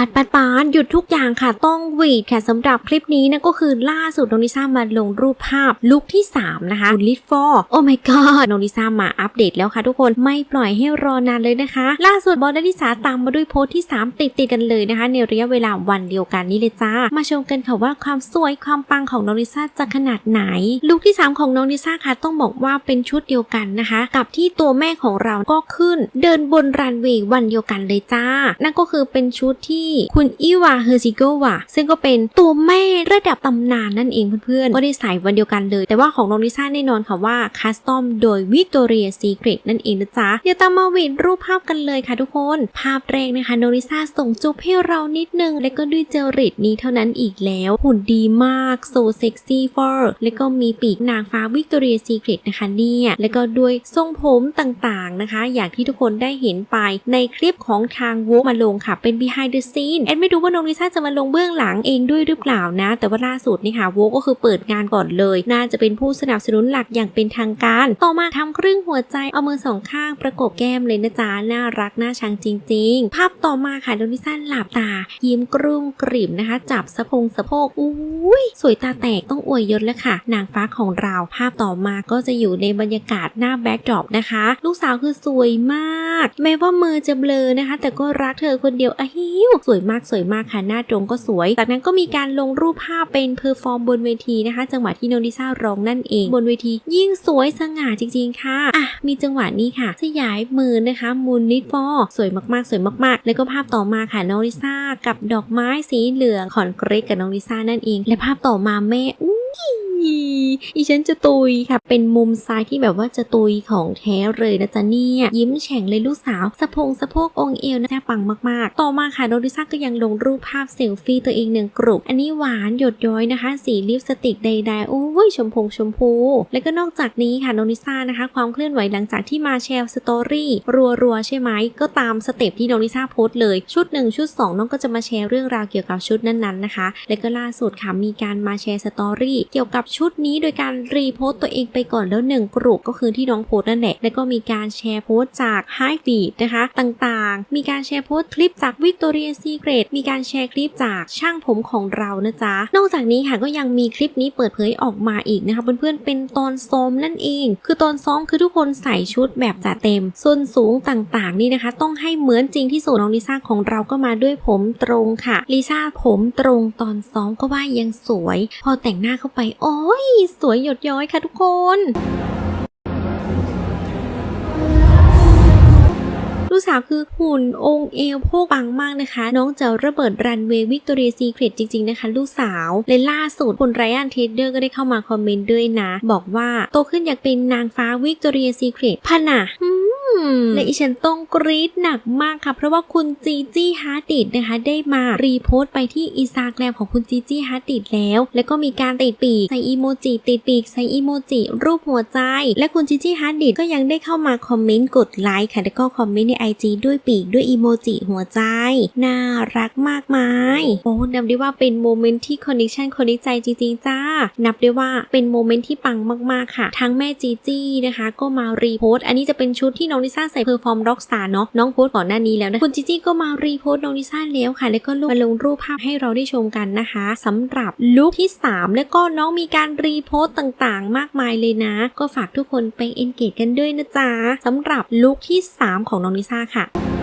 ปัดปัดปานหยุดทุกอย่างค่ะ ต้องหวีดค่ะสำหรับคลิปนี้นะก็คือล่าสุดน้องลิซ่ามาลงรูปภาพลุคที่ 3 นะคะบุลิฟอร์โอ้ my god น้องลิซ่ามาอัปเดตแล้วค่ะทุกคนไม่ปล่อยให้รอนานเลยนะคะ ล่าสุดบอลและลิซ่าตามมาด้วยโพสต์ที่ 3 ติดติดกันเลยนะคะ ในระยะเวลาวันเดียวกันนี้เลยจ้า มาชมกันค่ะว่าความสวยความปังของน้องลิซ่าจะขนาดไหน ลุคที่ 3 ของน้องลิซ่าค่ะต้องบอกว่าเป็นชุดเดียวกันนะคะ กับที่ตัวแม่ของเราก็ขึ้น เดินบนรันเวย์วันเดียวกันเลยจ้า นั่นก็คือเป็นชุดที่คุณอิวาเฮอร์ซิโกวะซึ่งก็เป็นตัวแม่ระดับตำนานนั่นเองเพื่อนๆ ก็ได้ใส่วันเดียวกันเลย แต่ว่าของน้องลิซ่าแน่นอนค่ะว่าคัสตอมโดยวิกตอเรียซีเกรตนั่นเองนะจ๊ะ เดี๋ยวตามมาวิดรูปภาพกันเลยค่ะทุกคน ภาพแรกนะคะน้องลิซ่าส่งจุ๊บให้เรานิดนึง และก็ด้วยเจริตนี้เท่านั้นอีกแล้ว หุ่นดีมากโซเซ็กซี่ฟอร์แล้วก็มีปีกนางฟ้าวิกตอเรียซีเกรตนะคะเนี่ยแล้วก็ด้วยทรงผมต่างๆนะคะ อย่างที่ทุกคนได้เห็นไปในคลิปของทางวมาลงค่ะเป็น behind the scene แอดไม่รู้ว่าน้องลิซ่าจะมาลงเบื้องหลังเองด้วยหรือเปล่านะ แต่ว่าล่าสุดนี่ค่ะโวก็คือเปิดงานก่อนเลย น่าจะเป็นผู้สนับสนุนหลักอย่างเป็นทางการ ต่อมาทำเครื่องหัวใจเอามือสองข้างประกบแก้มเลยนะจ๊ะน่ารักน่าชังจริง ๆ ภาพต่อมาค่ะน้องลิซ่าหลับตา ยิ้มกรุ้งกริ่มนะคะ จับสะพงสะโพกอุ้ยสวยตาแตกต้องอวยยศแล้วค่ะ นางฟ้าของเราภาพต่อมาก็จะอยู่ในบรรยากาศหน้าแบ็กดรอปนะคะ ลูกสาวคือสวยมาก แม้ว่ามือจะเบลอนะคะ แต่ก็รักเธอคนเดียวอะฮิวสวยมากสวยมากค่ะหน้าตรงก็สวย จากนั้นก็มีการลงรูปภาพเป็นเพอร์ฟอร์มบนเวทีนะคะ จังหวะที่โนลิซ่าร้องนั่นเองบนเวที ยิ่งสวยสง่าจริง ๆ ค่ะอะมีจังหวะนี้ค่ะสยายมือนะคะมูนนิดฟอสวยมากๆ สวยมากๆ แล้วก็ภาพต่อมาค่ะน้องลิซ่ากับดอกไม้สีเหลืองขอนเกรกกับน้องลิซ่านั่นเอง และภาพต่อมาแม่อู้ อีฉันจะตุยค่ะ เป็นมุมซ้ายที่แบบว่าจะตุยของแท้เลยนะจ๊ะเนี่ย ยิ้มแฉ่งเลยลูกสาวสะพงสะโพกองเอวนะจ๊ะปังมากๆ ต่อมาค่ะโนริซ่าก็ยังลงรูปภาพเซลฟี่ตัวเองหนึ่งกลุ่มอันนี้หวานหยดย้อยนะคะ สีลิปสติกใดๆโอ้ยชมพงชมพู แล้วก็นอกจากนี้ค่ะโนริซ่านะคะ ความเคลื่อนไหวหลังจากที่มาแชร์สตอรี่รัวๆใช่ไหมก็ตามสเต็ปที่โนริซ่าโพสต์เลยชุด1ชุด2น้องก็จะมาแชร์เรื่องราวเกี่ยวกับชุดนั้นๆนะคะ แล้วก็ล่าสุดค่ะมีการมาแชร์สตอรี่เกี่ยวกับชุดนี้โดยการรีโพสต์ตัวเองไปก่อนแล้วหนึ่งกลุ่มก็คือที่น้องโพสต์นั่นแหละ แล้วก็มีการแชร์โพสต์จาก High Feed นะคะ ต่างๆ มีการแชร์โพสต์คลิปจาก Victoria Secret มีการแชร์คลิปจากช่างผมของเรานะจ๊ะ นอกจากนี้ค่ะก็ยังมีคลิปนี้เปิดเผยออกมาอีกนะคะเพื่อนๆเป็นตอนซ้อมนั่นเอง คือตอนซ้อมคือทุกคนใส่ชุดแบบจัดเต็มส่วนสูงต่างๆ นี่นะคะ ต้องให้เหมือนจริงที่สุดน้องลิซ่าของเราก็มาด้วยผมตรงค่ะลิซ่าผมตรงตอนซ้อมก็ว่ายังสวย พอแต่งหน้าเข้าไปโอ้ยสวยหยดย้อยค่ะทุกคน ลูกสาวคือหุ่นองค์เอวโพกปังมากนะคะ น้องจะระเบิดรันเวย์วิกตอเรียซีเครตจริง ๆ นะคะ ลูกสาวและล่าสุดคุณไรอันเทเดอร์ก็ได้เข้ามาคอมเมนต์ด้วยนะ บอกว่าโตขึ้นอยากเป็นนางฟ้าวิกตอเรียซีเครตพะนะอื และอีฉันต้องกรี๊ดหนักมากค่ะ เพราะว่าคุณจีจี้ฮาร์ดิดนะคะ ได้มารีโพสต์ไปที่อินสตาแกรมของคุณจีจี้ฮาร์ดิดแล้ว แล้วก็มีการติดปีกใส่อีโมจิติดปีกใส่อีโมจิรูปหัวใจ และคุณจีจี้ฮาร์ดิดก็ยังได้เข้ามาคอมเมนต์กดไลค์ค่ะแล้วก็คอมเมนต์ใน IG ด้วยปีกด้วยอีโมจิหัวใจ น่ารักมากมายโอ้นับได้ว่าเป็นโมเมนต์ที่คอนเนคชันคอนเนใจจริงๆจ้า นับได้ว่าเป็นโมเมนต์ที่ปังมากๆค่ะ ทั้งแม่จีจี้นะคะ ก็มารีโพสต์อันนี้จะเป็นชุดที่น้องลิซ่าใส่เพอร์ฟอร์มร็อกสตาร์เนาะน้องโพสก่อนหน้านี้แล้วนะคุณจีจี้ก็มารีโพสต์น้องลิซ่าแล้วค่ะ แล้วก็ลงมาลงรูปภาพให้เราได้ชมกันนะคะสำหรับลุคที่ 3 แล้วก็น้องมีการรีโพสต์ต่างๆ มากมายเลยนะ ก็ฝากทุกคนไปเอนเกจกันด้วยนะจ๊ะสำหรับลุคที่ 3 ของน้องลิซ่าค่ะ